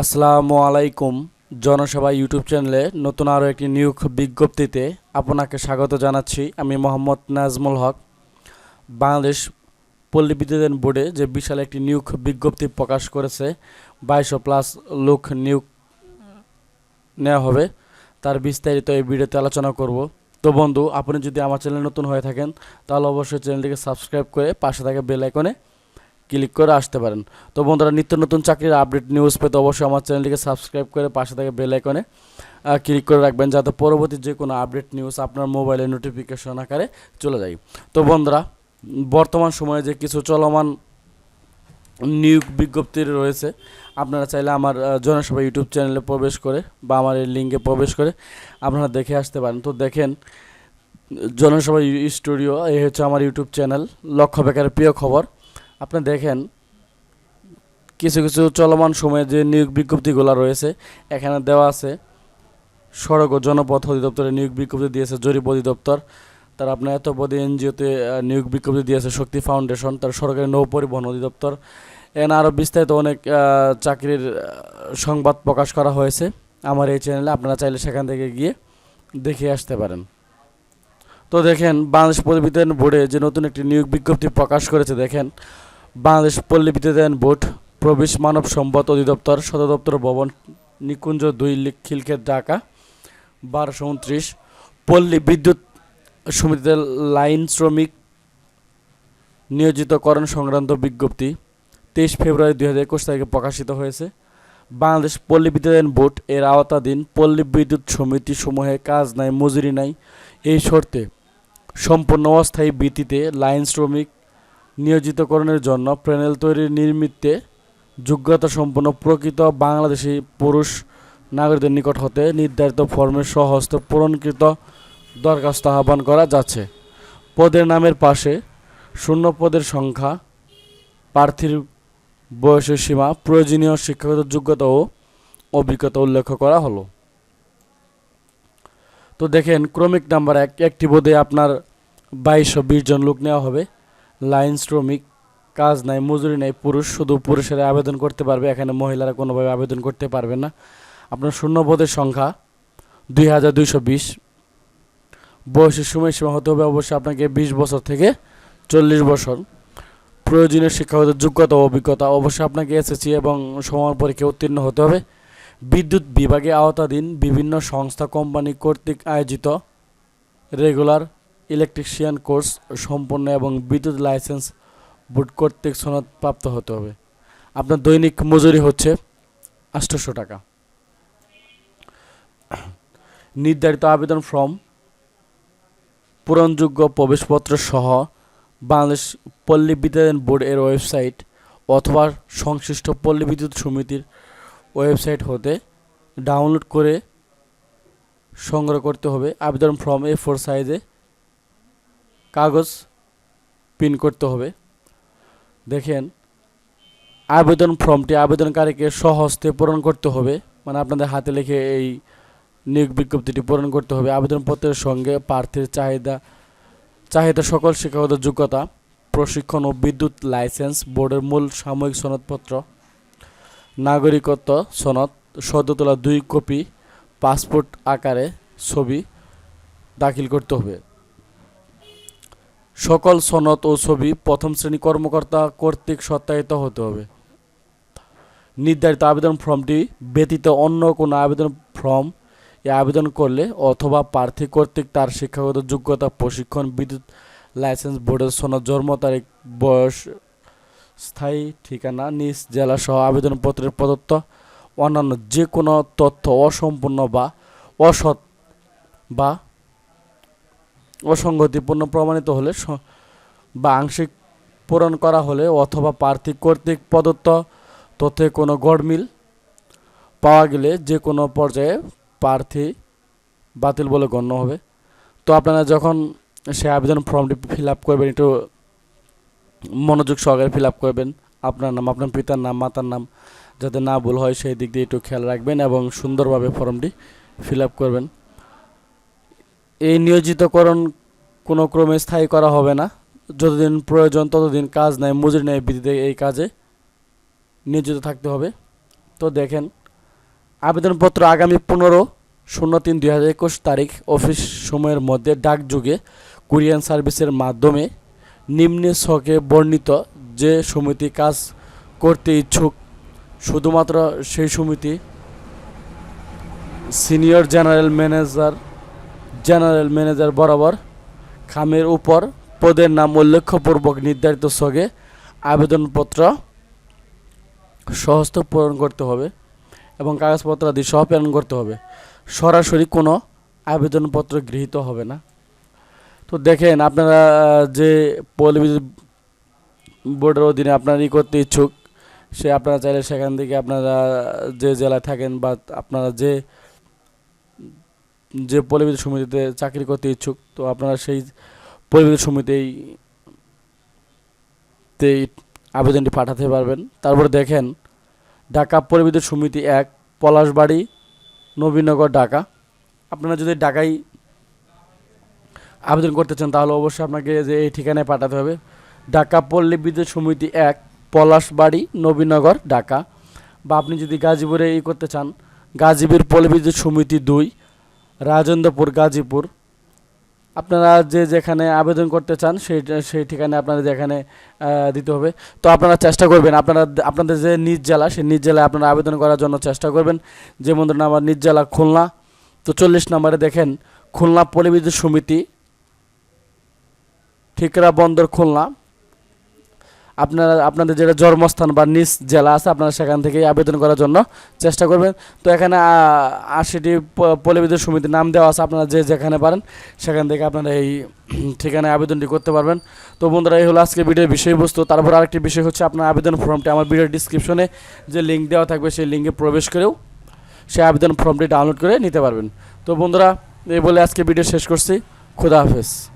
আসসালামু আলাইকুম জনসভা ইউটিউব চ্যানেলে নতুন আরও একটি নিয়োগ বিজ্ঞপ্তিতে আপনাকে স্বাগত জানাচ্ছি। আমি মোহাম্মদ নাজমুল হক। বাংলাদেশ পল্লী বিদ্যুতায়ন বোর্ডে যে বিশাল একটি নিয়োগ বিজ্ঞপ্তি প্রকাশ করেছে, বাইশশো প্লাস লোক নিয়োগ নেওয়া হবে, তার বিস্তারিত এই ভিডিওতে আলোচনা করব। তো বন্ধু, আপনি যদি আমার চ্যানেল নতুন হয়ে থাকেন, তাহলে অবশ্যই চ্যানেলটিকে সাবস্ক্রাইব করে পাশে থাকা বেল আইকনে ক্লিক করে আসতে পারেন। তো বন্ধুরা, নিত্য নতুন চাকরির আপডেট নিউজ পেতে অবশ্যই আমার চ্যানেলটিকে সাবস্ক্রাইব করে পাশে থাকা বেল আইকনে ক্লিক করে রাখবেন যাতে পরবর্তী যে কোনো আপডেট নিউজ আপনার মোবাইলে নোটিফিকেশন আকারে চলে যায়। তো বন্ধুরা, বর্তমান সময়ে যে কিছু চলমান নিয়োগ বিজ্ঞপ্তি রয়েছে, আপনারা চাইলে আমার জনসভা ইউটিউব চ্যানেলে প্রবেশ করে বা আমার এই লিঙ্কে প্রবেশ করে আপনারা দেখে আসতে পারেন। তো দেখেন, জনসভা স্টুডিও এই হচ্ছে আমার ইউটিউব চ্যানেল লক্ষ্য বেকারের প্রিয় খবর। আপনি দেখেন, কিছু কিছু চলমান সময়ে যে নিয়োগ বিজ্ঞপ্তিগুলো রয়েছে, এখানে দেওয়া আছে, সড়ক ও জনপথ অধিদপ্তরের নিয়োগ বিজ্ঞপ্তি দিয়েছে জরিপ অধিদপ্তর, তার আপনার এত পদে এনজিওতে নিয়োগ বিজ্ঞপ্তি দিয়েছে শক্তি ফাউন্ডেশন, তার সরকারি নৌ পরিবহন অধিদপ্তর এখানে আরও বিস্তারিত অনেক চাকরির সংবাদ প্রকাশ করা হয়েছে, আমার এই চ্যানেলে আপনারা চাইলে সেখান থেকে গিয়ে দেখে আসতে পারেন। তো দেখেন, বাংলাদেশ পল্লী বোর্ডে যে নতুন একটি নিয়োগ বিজ্ঞপ্তি প্রকাশ করেছে, দেখেন বাংলাদেশ পল্লী বিদ্যুতায়ন বোর্ড প্রবেশ মানব সম্পদ অধিদপ্তর সদর দপ্তর ভবন নিকুঞ্জ দুই খিলক্ষেত, ঢাকা, বারোশো উনত্রিশ। পল্লী বিদ্যুৎ সমিতিতে লাইন শ্রমিক নিয়োজিতকরণ সংক্রান্ত বিজ্ঞপ্তি তেইশ ফেব্রুয়ারি দুই হাজার একুশ তারিখে প্রকাশিত হয়েছে। বাংলাদেশ পল্লী বিদ্যুতায়ন বোর্ড এর আওতাধীন পল্লী বিদ্যুৎ সমিতি সমূহে কাজ নাই, মজুরি নাই। এই শর্তে সম্পূর্ণ অস্থায়ী ভিত্তিতে লাইন শ্রমিক নিয়োজিতকরণের জন্য প্যানেল তৈরির নিমিত্তে যোগ্যতা সম্পন্ন প্রকৃত বাংলাদেশি পুরুষ নাগরিকদের নিকট হতে নির্ধারিত ফর্মে সহস্তে পূরণকৃত দরখাস্ত আহ্বান করা যাচ্ছে। পদের নামের পাশে শূন্য পদের সংখ্যা, প্রার্থীর বয়সের সীমা, প্রয়োজনীয় শিক্ষাগত যোগ্যতা ও অভিজ্ঞতা উল্লেখ করা হলো। তো দেখেন, ক্রমিক নাম্বার এক, একটি বোধে আপনার বাইশশো বিশ জন লোক নেওয়া হবে। লাইন, শ্রমিক, কাজ নাই, মজুরি নাই, পুরুষ, শুধু পুরুষেরা আবেদন করতে পারবে, এখানে মহিলারা কোনোভাবে আবেদন করতে পারবে না। আপনার শূন্য পদের সংখ্যা দুই হাজার দুইশো বিশ। বয়সের সময়সীমা হতে হবে অবশ্যই আপনাকে বিশ বছর থেকে চল্লিশ বছর। প্রয়োজনীয় শিক্ষাগত যোগ্যতা ও অভিজ্ঞতা অবশ্যই আপনাকে এসএসসি এবং সমান পরীক্ষা উত্তীর্ণ হতে হবে। বিদ্যুৎ বিভাগে আওতাধীন বিভিন্ন সংস্থা, কোম্পানি কর্তৃক আয়োজিত রেগুলার ইলেকট্রিশিয়ান কোর্স সম্পন্ন এবং বিদ্যুৎ লাইসেন্স বোর্ড কর্তৃক সনদ প্রাপ্ত হতে হবে। আপনার দৈনিক মজুরি হচ্ছে আটশোশো টাকা। নির্ধারিত আবেদন ফর্ম, পূরণযোগ্য প্রবেশপত্র সহ বাংলাদেশ পল্লী বিদ্যুতায়ন বোর্ড এর ওয়েবসাইট অথবা সংশ্লিষ্ট পল্লী বিদ্যুৎ সমিতির ওয়েবসাইট হতে ডাউনলোড করে সংগ্রহ করতে হবে। আবেদন ফর্ম এ ফোর সাইজে কাগজ পিন করতে হবে। দেখেন, আবেদন ফর্মটি আবেদনকারীকে সহস্তে পূরণ করতে হবে। মানে আপনাদের হাতে লিখে এই নিয়োগ বিজ্ঞপ্তিটি পূরণ করতে হবে। আবেদনপত্রের সঙ্গে প্রার্থীর চাহিদা চাহিদা সকল শিক্ষাগত যোগ্যতা, প্রশিক্ষণ ও বিদ্যুৎ লাইসেন্স বোর্ডের মূল সাময়িক সনদপত্র, নাগরিকত্ব সনদ সদ্য তোলা দুই কপি পাসপোর্ট আকারে ছবি দাখিল করতে হবে। সকল সনদ ও ছবি প্রথম শ্রেণি কর্মকর্তা কর্তৃক সত্যায়িত হতে হবে। নির্ধারিত আবেদন ফর্মটি ব্যতীত অন্য কোনো আবেদন ফর্ম এ আবেদন করলে অথবা প্রার্থী কর্তৃক তার শিক্ষাগত যোগ্যতা, প্রশিক্ষণ, বিদ্যুৎ, লাইসেন্স বোর্ডের সনদ, জন্ম তারিখ, বয়স, স্থায়ী ঠিকানা, নিজ জেলা সহ আবেদনপত্রের প্রদত্ত অন্যান্য যে কোনো তথ্য অসম্পূর্ণ বা অসৎ বা অসঙ্গতিপূর্ণ প্রমাণিত হলে বা আংশিক পূরণ করা হলে অথবা প্রার্থী কর্তৃক প্রদত্ত তথ্যে কোনো গড়মিল পাওয়া গেলে যে কোনো পর্যায়ে প্রার্থী বাতিল বলে গণ্য হবে। তো আপনারা যখন সে আবেদন ফর্মটি ফিল আপ করবেন, একটু মনোযোগ সহকারে ফিল আপ করবেন। আপনার নাম, আপনার পিতার নাম, মাতার নাম, যাতে না ভুল হয়, সেই দিক দিয়ে একটু খেয়াল রাখবেন এবং সুন্দরভাবে ফর্মটি ফিল আপ করবেন। এই নিয়োজিতকরণ কোনো ক্রমে স্থায়ী করা হবে না। যতদিন প্রয়োজন, ততদিন কাজ নেয় মজুরি নেয় ভিত্তিতে এই কাজে নিয়োজিত থাকতে হবে। তো দেখেন, আবেদনপত্র আগামী পনেরো শূন্য তিন দুই হাজার একুশ তারিখ অফিস সময়ের মধ্যে ডাকযোগে কুরিয়ান সার্ভিসের মাধ্যমে নিম্নে ছকে বর্ণিত যে সমিতি কাজ করতে ইচ্ছুক, শুধুমাত্র সেই সমিতি senior general manager general manager বরাবর খামের উপর পদের নাম উল্লেখপূর্বক নির্ধারিত ছকে আবেদনপত্র সহস্ত পূরণ করতে হবে এবং কাগজপত্র আদি সহ প্রেরণ করতে হবে। সরাসরি কোনো আবেদনপত্র গৃহীত হবে না। তো দেখেন আপনারা যে পল্লী বোর্ডের অধীনে আপনারা ই করতে ইচ্ছুক, সে আপনারা চাইলে সেখান থেকে আপনারা যে জেলায় থাকেন বা আপনারা যে যে পল্লীবিদ্যুৎ সমিতিতে চাকরি করতে ইচ্ছুক, তো আপনারা সেই পল্লীবিদ্যুৎ সমিতিই তেই আবেদনটি পাঠাতে পারবেন। তারপর দেখেন, ঢাকা পরিবিদ্যুৎ সমিতি এক, পলাশবাড়ি, নবীনগর, ঢাকা। আপনারা যদি ঢাকায় আবেদন করতে চান, তাহলে অবশ্যই আপনাকে যে এই ঠিকানায় পাঠাতে হবে। ঢাকা পল্লী বিদ্যুৎ সমিতি এক, পলাশবাড়ি, নবীনগর, ঢাকা। বা আপনি যদি গাজীপুরে ই করতে চান, গাজীপুর পল্লী বিদ্যুৎ সমিতি দুই রাজেন্দ্রপুর, গাজীপুর। আপনারা যে যেখানে আবেদন করতে চান, সেই সেই ঠিকানায় আপনাদের যেখানে দিতে হবে। তো আপনারা চেষ্টা করবেন, আপনারা, আপনাদের যে নিজ জেলা, সেই নিজ জেলায় আপনারা আবেদন করার জন্য চেষ্টা করবেন। যেমন ধরুন আমার নিজ জেলা, খুলনা। তো চল্লিশ নম্বরে দেখেন, খুলনা পরিবিদ্যুৎ সমিতি, ঠিকরা বন্দর খুলনা। আপনারা, আপনাদের যেটা জন্মস্থান বা নিজ জেলা আছে, আপনারা সেখান থেকে আবেদন করার জন্য চেষ্টা করবেন। তো এখানে আশিটি প- পল্লীবিদ্যুৎ সমিতির নাম দেওয়া আছে, আপনারা যে যেখানে পারেন, সেখান থেকে আপনারা এই ঠিকানায় আবেদনটি করতে পারবেন। তো বন্ধুরা, এই হলো আজকে ভিডিওর বিষয়বস্তু। তারপর আরেকটি বিষয় হচ্ছে, আপনার আবেদন ফর্মটি আমার ভিডিওর ডিসক্রিপশনে যে লিঙ্ক দেওয়া থাকবে, সেই লিঙ্কে প্রবেশ করেও সেই আবেদন ফর্মটি ডাউনলোড করে নিতে পারবেন। তো বন্ধুরা, এই বলে আজকে ভিডিও শেষ করছি। খুদা হাফেজ।